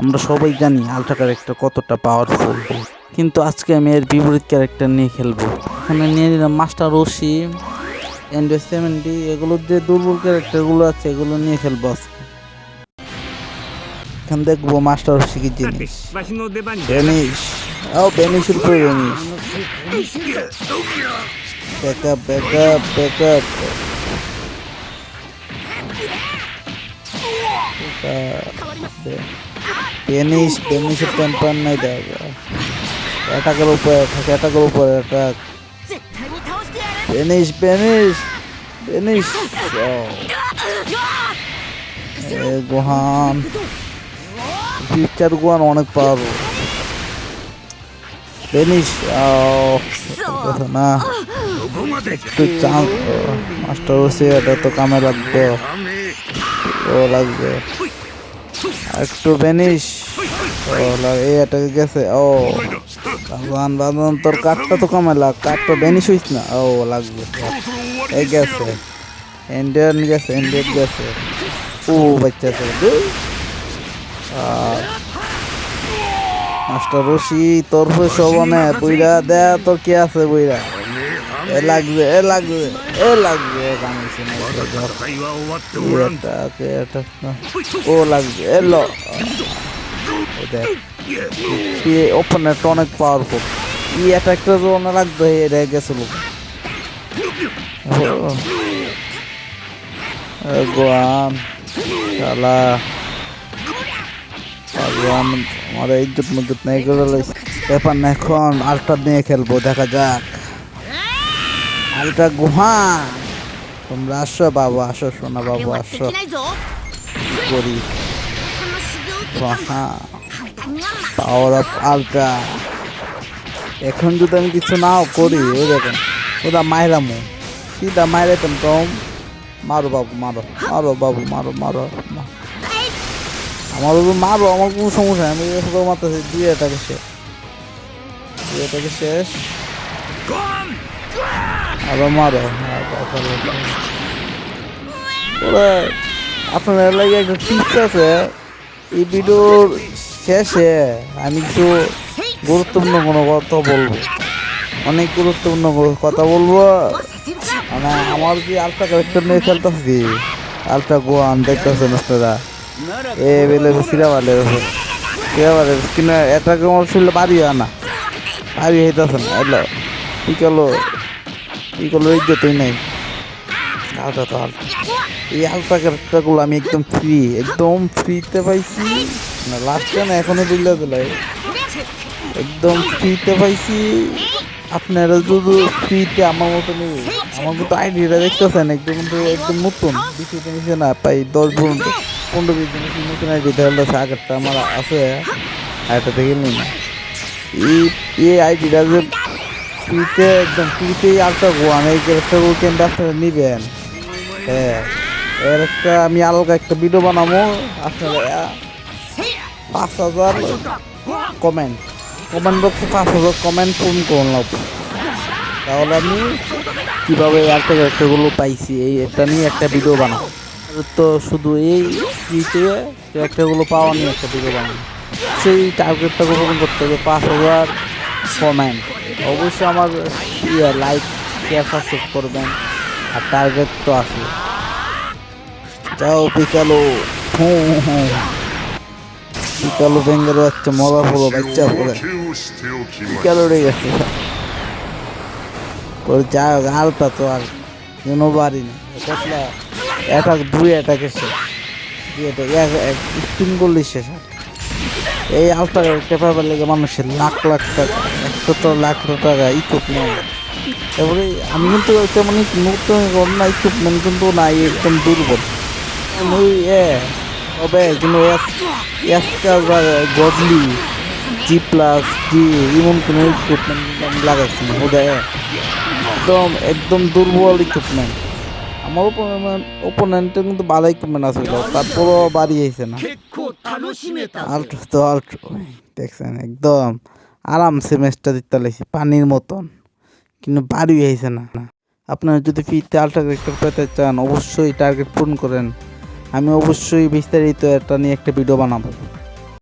আমরা সবাই জানি আলট্রা ক্যারেক্টার কতটা পাওয়ারফুল কিন্তু আজকে আমি এর বিপরীত ক্যারেক্টার নিয়ে খেলব। এখানে নিয়ে নিলাম মাস্টার রশি অ্যান্ড সেভেন্টি এগুলোর যে দুর্বল ক্যারেক্টারগুলো আছে, এগুলো নিয়ে খেলব আজকে। এখানে দেখব মাস্টার রশি কি জিনিস। ও বেনিশ ব্যাক আপ ব্যাকআপ ডেনিশ ডেনিশের টেম্পার নাই দেখা। অ্যাটাকের উপরে অ্যাটাক অ্যাটাকের উপরে অ্যাটাক ডেনিশ ডেনিশ ডেনিশ গুহান। ফিচার গুহান অনেক পাবো ডেনিশ না। একটু চান্স মাস্টার ওসি, এটা তো কামে লাগবে। ও, লাগবে। একটু ভ্যানিশ এই এটাকে গেছে। ও বাজান বাজান তোর কাঠটা তো কমালা কাঠটা ভ্যানিশ হইস না। ও, লাগবে। এই গেছে। ইন্ডিয়ান গেছে ইন্ডিয়ান গেছে। ও, বাচ্চা তো মাস্টার রশি, তোর সব অনেক বইরা দে তোর কে আছে বইরা এ লাগবে এ লাগবে এ লাগবে ও লাগবে, এ ল। অনেক পাওয়ারফুল ই অ্যাটাকটা তো লাগবে এটা গেছিল। গোয়ান, শালা। আমার ইজ্জত মজুত নেই করে এখন আল্টার নিয়ে খেলব, দেখা যাক। আর এটা গুহা। তোমরা আসো বাবু আসো সোনা বাবু আসো। করি। পাওয়ার অফ আলট্রা এখন যদি আমি কিছু নাও করি ও দেখেন ওটা মাইরামু সিধা মাইরাতাম টম মারো বাবু মারো মারো বাবু মারো মারো আমার বাবু মারো আমার কোনো সমস্যা আমি মারতেছি দিয়ে এটাকে শেষ। দিয়ে এটাকে শেষ। আবার মারো। হ্যাঁ, আপনার লাগে একটা টিপস আছে। এই ভিডিওর শেষে আমি কিছু গুরুত্বপূর্ণ কোনো কথা বলব। অনেক গুরুত্বপূর্ণ কথা বলব। মানে আমার যে আলটা ক্যারেক্টার নিয়ে খেলতেছি আলটা গোয়ান দেখতেছেন আপনারা? এ বেলে সিরাবালে সিরাবালে কিনা এটা কেমন শুনলে বাড়ি হয় না। বাড়ি হইতেছে না এলো কি করল? কি করল ইজ্জতই নাই। আলট্রা তো আলট্রা এই আলট্রা ক্যারেক্টারগুলো আমি একদম ফ্রি একদম ফ্রিতে পাইছি। না লাস্টে না এখনও দিলে দিলে একদম ফ্রিতে পাইছি। আপনারা যদি ফ্রিতে আমার মতো নেই আমার মতো আইডিটা দেখতেছেন, একদম কিন্তু একদম নতুন। বেশি জিনিস না পাই দশ পনেরো পনেরো বিশ জিনিস নতুন আইডি। তাহলে আগেরটা আমার আছে আইটা দেখে নিই। না এই এই আইডিটা যে ফ্রিতে, একদম ফ্রিতে আলট্রা গোয়ান এই ক্যারেক্টারগুলো কেন আপনারা নিবেন। হ্যাঁ এর একটা আমি আলাদা একটা ভিডিও বানাবো, আপনারা পাঁচ হাজার কমেন্ট কমেন্ট বক্সে পাঁচ হাজার কমেন্ট পূরণ করুন তাহলে আমি কীভাবে একটা ক্যারেক্টারগুলো পাইছি, এই এটা নিয়ে একটা ভিডিও বানাবো। তো শুধু এই ফ্রিতে ক্যারেক্টারগুলো পাওয়া নিয়ে একটা ভিডিও বানাবো। সেই টার্গেটটা গ্রহণ করতে হবে পাঁচ হাজার কমেন্ট অবশ্যই আমার ইয়ে লাইক ক্যাফা সেভ করবেন। আর টার্গেট তো আছে। যাও পিকালো পিকালো ব্যাঙ্গের বাচ্চা মজা পড়ো বাচ্চা পড়ে পিকালো রে গেছে। ওর যা আলটা তো আর কোনো বাড়ি না অ্যাটাক দুই অ্যাটাক এসে এক স্পিন শেষ। এই লেগে মানুষের লাখ লাখ টাকা। কত লাখ টাকা ইকুইপমেন্ট এবারে আমি কিন্তু তেমন নতুন না ইকুইপমেন্ট কিন্তু নাই একদম দুর্বল। তবে কিন্তু গজলি জি প্লাস জি এমন কোনো ইকুইপমেন্ট আমি লাগাইছি না বোধহয় একদম একদম দুর্বল ইকুইপমেন্ট আমার ওপোনেন্টে কিন্তু ভালো ইকুইপমেন্ট আছিল তারপরও বাড়িয়েছে না। আল্ট্রো তো আল্ট্রো দেখছেন একদম। আরামসে ম্যাচটা দিতে লাগছে, পানির মতন। কিন্তু বাড়ি হয়েছে না। আপনারা যদি ফিরতে আল্ট্রা ক্যারেক্টার পেতে চান, অবশ্যই টার্গেট পূরণ করেন। আমি অবশ্যই বিস্তারিত এটা নিয়ে একটা ভিডিও বানাবো।